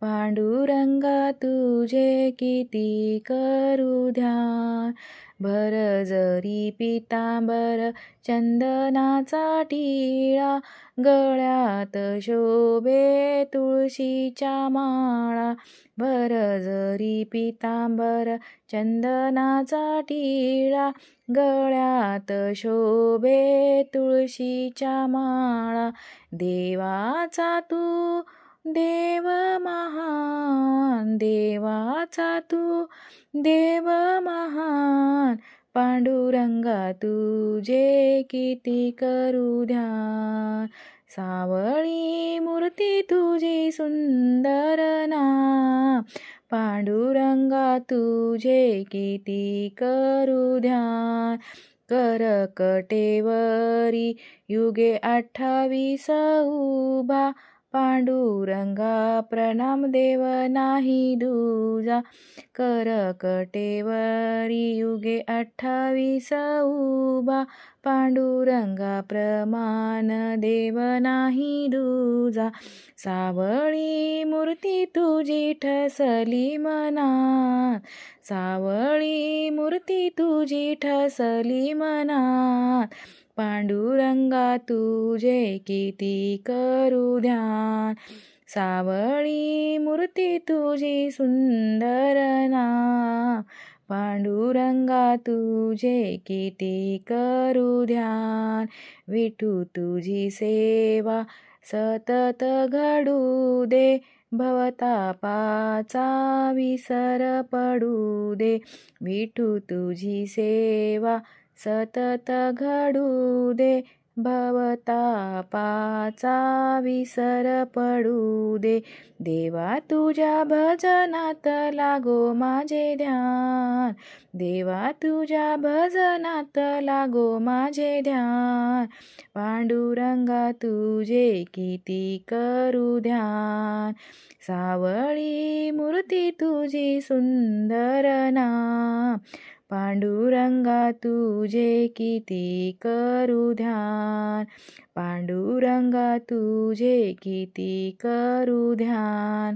पांडुरंगा तुझे किती करू ध्यान? भर जरी पितांबर चंदनाचा टिळा गळ्यात शोभे तुळशीच्या माळा. भर जरी पितांबर चंदनाचा टिळा गळ्यात शोभे तुळशीच्या माळा. देवाचा तू देव महान देवाचा तू देव महान पांडुरंगा तुझे किती करू ध्यान. सावळी मूर्ती तुझी सुंदर ना पांडुरंगा तुझे किती करू ध्यान. करकटेवरी युगे अठ्ठावीस उभा पांडुरंगा प्रणाम देव नाही दुजा. करकटेवरी युगे अठ्ठावीस उभा पांडुरंगा प्रमाण देव नाही दुजा. सावळी मूर्ती तुझी ठसली मना. सावळी मूर्ती तुझी ठसली मना. पांडुरंगा तुझे किती करू ध्यान? सावळी मूर्ती तुझी सुंदर ना. पांडुरंगा तुझे किती करू ध्यान? विठू तुझी सेवा सतत घडू दे. भवतापाचा विसर पडू दे. विठू तुझी सेवा सतत घडू दे भवतापाचा विसर पडू दे. देवा तुझ्या भजनात लागो माझे ध्यान. देवा तुझ्या भजनात लागो माझे ध्यान. पांडुरंगा तुझे किती करू ध्यान. सावळी मूर्ती तुझी सुंदर ना पांडुरंगा तुझे किती करू ध्यान? पांडुरंगा तुझे किती करू ध्यान?